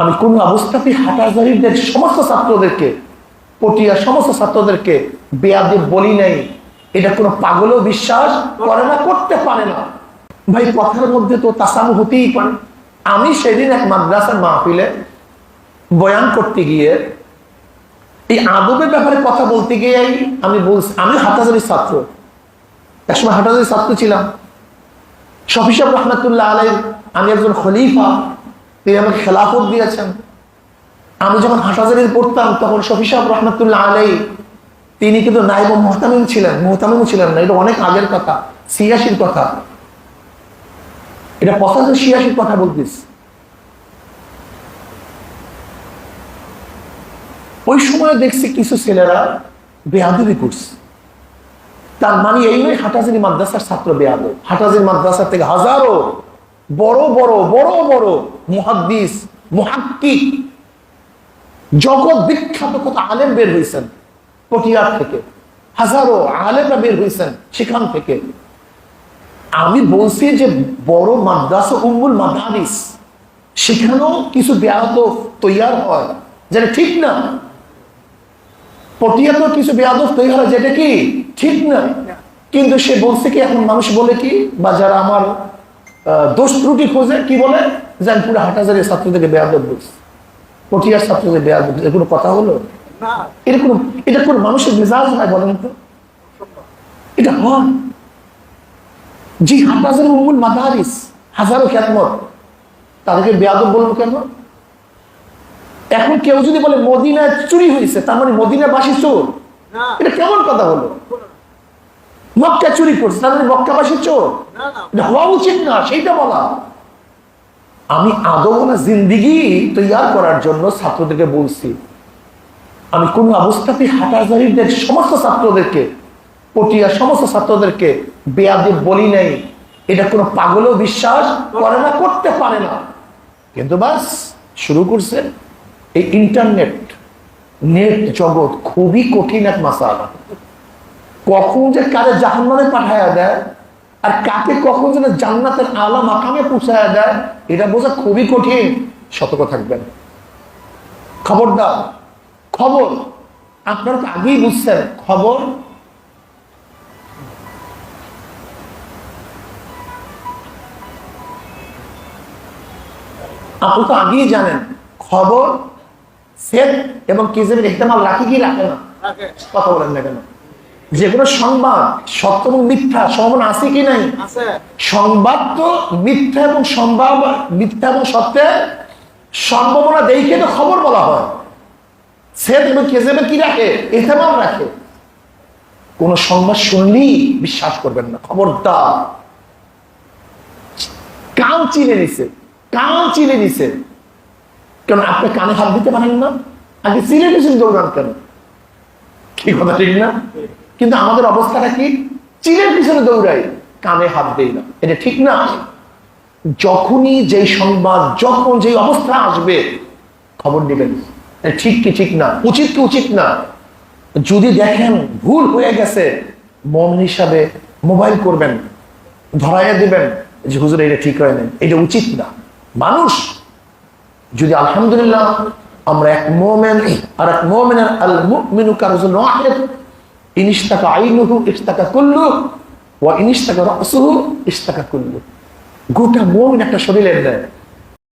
আমি কোন অবস্থাতেই হাটাজারিদের সমস্ত ছাত্রদেরকে, পটিয়া সমস্ত ছাত্রদেরকে বেয়াদে বলি নাই। এটা কোনো পাগলও বিশ্বাস করে না, করতে পারে না। ভাই, কথার মধ্যে তো তাসামু হতেই পারে। আমি সেদিন এক মাদ্রাসার মাহফিলে বয়ান করতে গিয়ে, এই আদবের ব্যাপারে কথা বলতে গিয়ে আমি বলছি, আমি হাটাজারির ছাত্র। একসময় হাটাজারির ছাত্র ছিলাম। শফিসাব রহমতুল্লাহ আলাই আমি একজন খলিফা। তিনি আমাকে খেলাফত দিয়েছেন। আমি যখন হাটাজারির পড়তাম, তখন শফিসাব রহমতুল্লাহ আলাই তিনি কিন্তু নাইব মোহতামিম ছিলেন মোহতামিম ছিলেন না। এটা অনেক আগের কথা, ছিয়াশির কথা। এটা পঁচাশি, ছিয়াশির কথা বলতিস ওই সময় দেখছি কিছু ছেলেরা বেহাদুরি করছে। তার মানে এই নয় হাটাজারি মাদ্রাসার ছাত্র বেয়াদ হাটাজারি মাদ্রাসা থেকে হাজারো বড় বড় বড় বড় মুহাদ্দিস মুহাক্কিক জগৎ বিখ্যাত কত আলেম বের হয়েছেন পটিয়ার থেকে। হাজারো আলেমরা বের হয়েছেন সেখান থেকে। আমি বলছি যে বড় মাদ্রাসা উম্মুল মাদারিস সেখানেও কিছু বেয়াদ তৈয়ার হয় যেটা ঠিক না। পটিয়াতেও কিছু বেয়াদব তৈরি হয় যেটা কি ঠিক না। কিন্তু সে বলছে কি এখন মানুষ বলে কি বা যারা আমার দোষ ত্রুটি খোঁজে কি বলে? যে আমি পুরো হাটাজারের ছাত্রদেরকে বেয়াদব বলছি। পটিয়ার ছাত্রদের বেয়াদব এর কোনো কথা হলো? এরকম এটা কোন মানুষের মেজাজ হয় বলেন তো? এটা হয়। জি হাটাজার উম্মুল মাদারিস হাজারো খ্যাতমত তাদেরকে বেয়াদব বলব কেন? এখন কেউ যদি বলে মদিনায় চুরি হয়েছে তার মানে মদিনাবাসী চোর। এটা কেমন কথা হলো? মক্কা চুরি করছে তার মানে মক্কাবাসী চোর। হওয়া উচিত না, সেইটা বলা। আমি আদৌ না জিন্দিগি তৈয়ার করার জন্য ছাত্রদেরকে বলছি। আমি কোন অবস্থাতেই হাটাজারিদের সমস্ত ছাত্রদেরকে, পটিয়া সমস্ত ছাত্রদেরকে বেয়াদে বলি নাই। এটা কোনো পাগলও বিশ্বাস করে না, করতে পারে না। কিন্তু বাস, শুরু করছে এই ইন্টারনেট। নেট জগৎ খুবই কঠিন এক মাসালা। কখন যে কারে জাহান্নামে পাঠায়া দেয় আর কাকে কখন যেন জান্নাতের আলা মাকামে পৌঁছায়া দেয় এটা বোঝা খুবই কঠিন। সতর্ক থাকবেন। খবরদার খবর। আপনারা তো আগেই বুঝছেন খবর। আপনি তো আগেই জানেন খবর সেট এবং কিজেবের ইহতেমাল রাখি কি রাখে না? কথা বলেন না কেন। যে কোনো সংবাদ সত্য এবং মিথ্যা সম্ভাবনা আছে কি নাই? সংবাদ তো মিথ্যা এবং সম্ভাব মিথ্যা এবং সত্যের সম্ভাবনা দেখে তো খবর বলা হয়। সেদ এবং কেজেবে কি রাখে? এতেমাম রাখে। কোন সংবাদ শুনলেই বিশ্বাস করবেন না খবরদার। কান চিনে নিছে কান চিনে নিছে। কেন আপনি কানে হাত দিতে পারেন না? আগে চিনে নিয়েছেন দৌড়ান কেন। কি কথা ঠিক না? কিন্তু আমাদের অবস্থাটা কি? চিলের পিছনে দৌড়াই, কানে হাত দেই না। এটা ঠিক না? যখনই যেই সংবাদ, যখন যেই অবস্থা আসবে, খবর নেবেন। ঠিক কি ঠিক না? উচিত কি উচিত না? যদি দেখেন ভুল হয়ে গেছে, মন হিসাবে মোবাইল করবেন, ধরাইয়া দিবেন যে, হুজুর, এটা ঠিক হয় না এটা উচিত না। মানুষ যদি আলহামদুলিল্লাহ আমরা এক মোমেন আর এক মোমেনের আল মুমিনু ইনিশতাকা আইনুহু ইশতাকা কুল্লু রাসুহু গোটা মোমিন একটা শরীরের দেয়।